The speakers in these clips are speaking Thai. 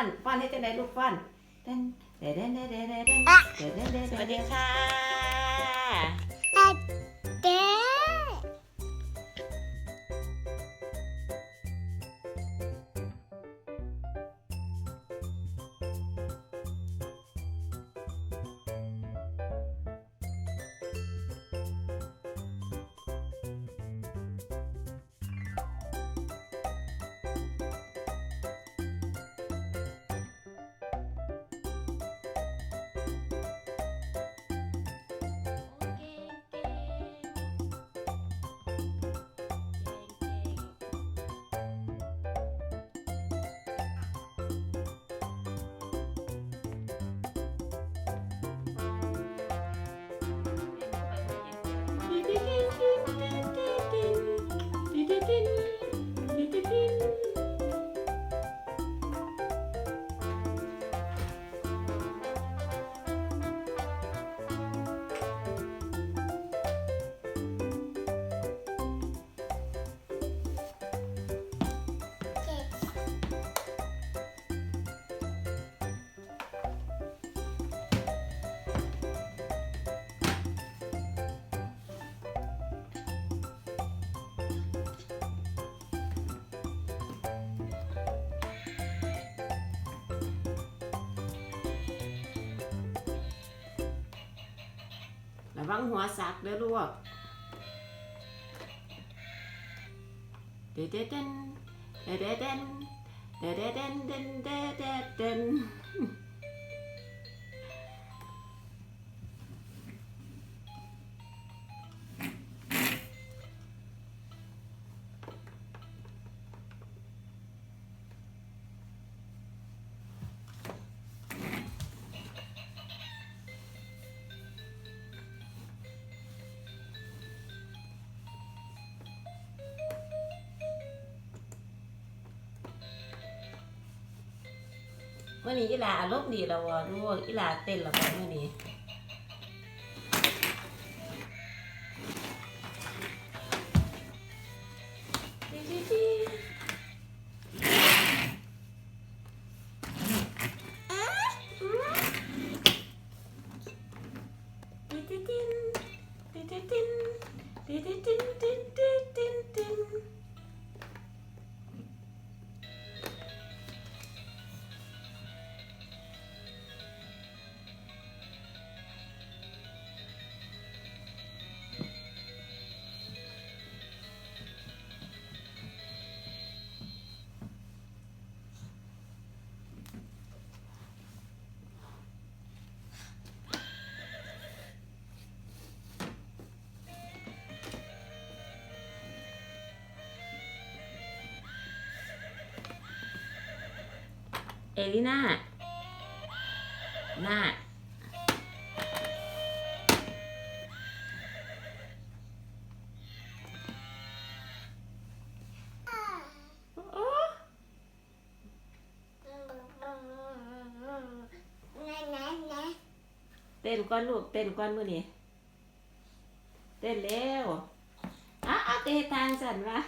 ฟันฟันให้จังไดลูกฟันเด้นเด้นเด้นเด้นเด้นเด้นเด้นสวัสดีค่ะ ระวังหัวสักเด้อลูกเดเดเดนเดเดเดนเดดเด้เดนเดนเดเดเดน มื่อนี้อีหลาอารมณ์ดีแล้ววะลูกอีหลาเต้นแล้วบ่มื่อนี้ เอลิน่าหน้าเต้นก้อนลูกเต้นก้อนมือนี่เต้นเร็วอะอะเตะทางสั่นวะ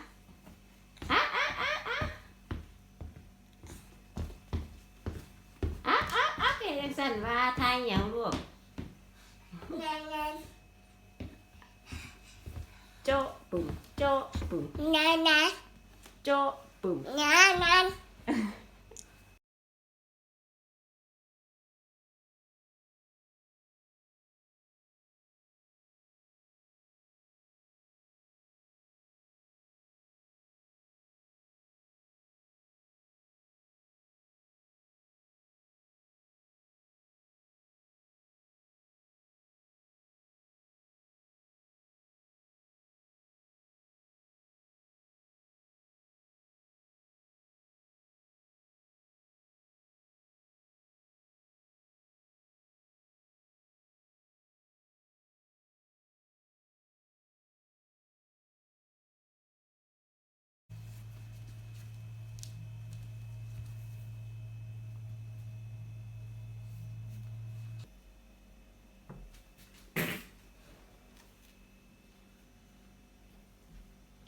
สันว่าทายหยังลูกแรงแรงโจะปุ่มโจะปุ่ม งานนะ โจะปุ่ม งานงาน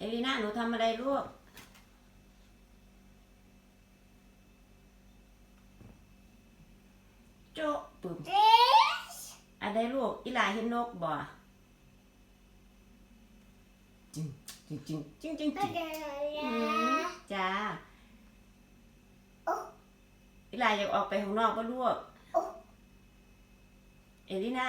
เอลิน่าหนูทำอะไรลูกปึ้มอันใดลูก อีหลาเห็นนกบ่จึงจึงจึงจึงจึงจึงอืมจ้าอีหลาอยากออกไปข้างนอกบ่ลูกเอลิน่า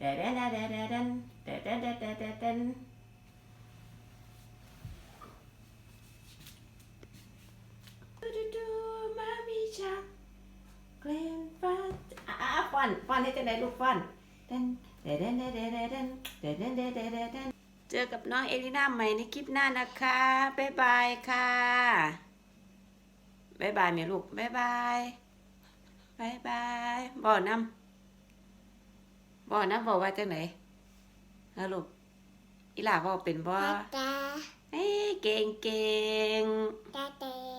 เดะเดะเดะเดะเดดันเดะเดะเดะเดะเดะดันดูดูดูมามีชักเกลนฟ้าอะฟันฟันให้จังได้ลูกฟันเดนเดนเดนเดนเดนเดนเดนเดนเดนเดนเดดดเจอกับน้องเอลิน่าใหม่ในคลิปหน้านะคะ บ๊ายบายค่ะ บ๊ายบายแม่ลูก บ๊ายบาย บ๊ายบาย บ่อน้ำ บ่อนำบอกว่าจังไหนฮะลูกอีหล่าบอกเป็นบ่เอ้ยเก่งเก่ง Daddy.